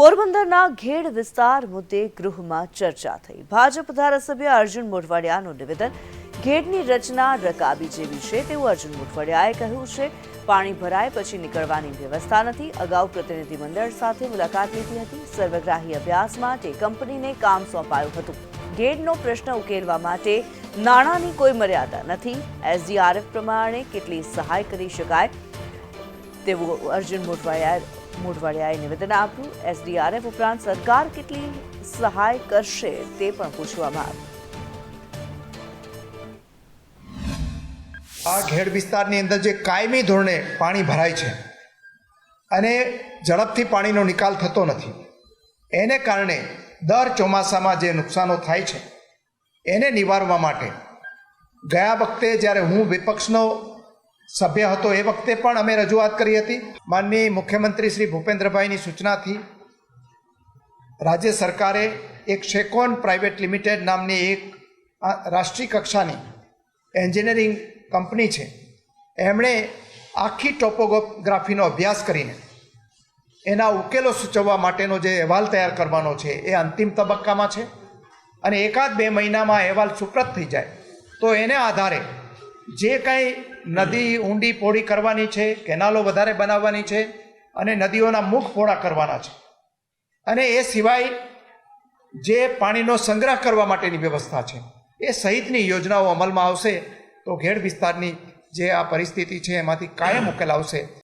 પોરબંદરના ઘેડ વિસ્તાર મુદ્દે ગૃહમાં ચર્ચા થઈ. ભાજપ ધારાસભ્ય અર્જુન મોઢવાડિયાનું નિવેદન, ઘેડની રચના રકાબી જેવી છે તેવું અર્જુન મોઢવાડિયાએ કહ્યું છે. પાણી ભરાય પછી નીકળવાની વ્યવસ્થા નથી. અગાઉ પ્રતિનિધિમંડળ સાથે મુલાકાત લીધી હતી. સર્વગ્રાહી અભ્યાસ માટે કંપનીને કામ સોંપાયું હતું. ઘેડનો પ્રશ્ન ઉકેલવા માટે નાણાંની કોઈ મર્યાદા નથી. એસડીઆરએફ પ્રમાણે કેટલી સહાય કરી શકાય તેવું અર્જુન મોઢવાડિયા મોઢવાડિયાએ નિવેદન આપ્યું. એસડીઆરએફ ઉપરાંત સરકાર કેટલી સહાય કરશે તે પણ પૂછવામાં આવ્યું. આ ઘેડ વિસ્તારની અંદર જે કાયમી ધોરણે પાણી ભરાય છે અને ઝડપથી પાણીનો નિકાલ થતો નથી, એને કારણે દર ચોમાસામાં જે નુકસાનો થાય છે, એને નિવારવા માટે ગયા વખતે જ્યારે હું વિપક્ષનો સભ્ય હતો એ વખતે પણ અમે રજૂઆત કરી હતી. માનનીય મુખ્યમંત્રી શ્રી ભૂપેન્દ્રભાઈની સૂચનાથી રાજ્ય સરકારે એક શેકોન પ્રાઇવેટ લિમિટેડ નામની એક રાષ્ટ્રીય કક્ષાની એન્જિનિયરિંગ કંપની છે. એમણે આખી ટોપોગ્રાફીનો અભ્યાસ કરીને એના ઉકેલો સૂચવવા માટેનો જે અહેવાલ તૈયાર કરવાનો છે એ અંતિમ તબક્કામાં છે અને એકાદ બે મહિનામાં અહેવાલ સુપ્રત થઈ જાય. તો એને આધારે જે કાંઈ નદી ઊંડી પહોળી કરવાની છે, કેનાલો વધારે બનાવવાની છે અને નદીઓના મુખ પોળા કરવાના છે. અને એ સિવાય જે પાણીનો સંગ્રહ કરવા માટેની વ્યવસ્થા છે, એ સહિતની યોજનાઓ અમલમાં આવશે તો ઘેડ વિસ્તારની જે આ પરિસ્થિતિ છે એમાંથી કાયમ ઉકેલ આવશે.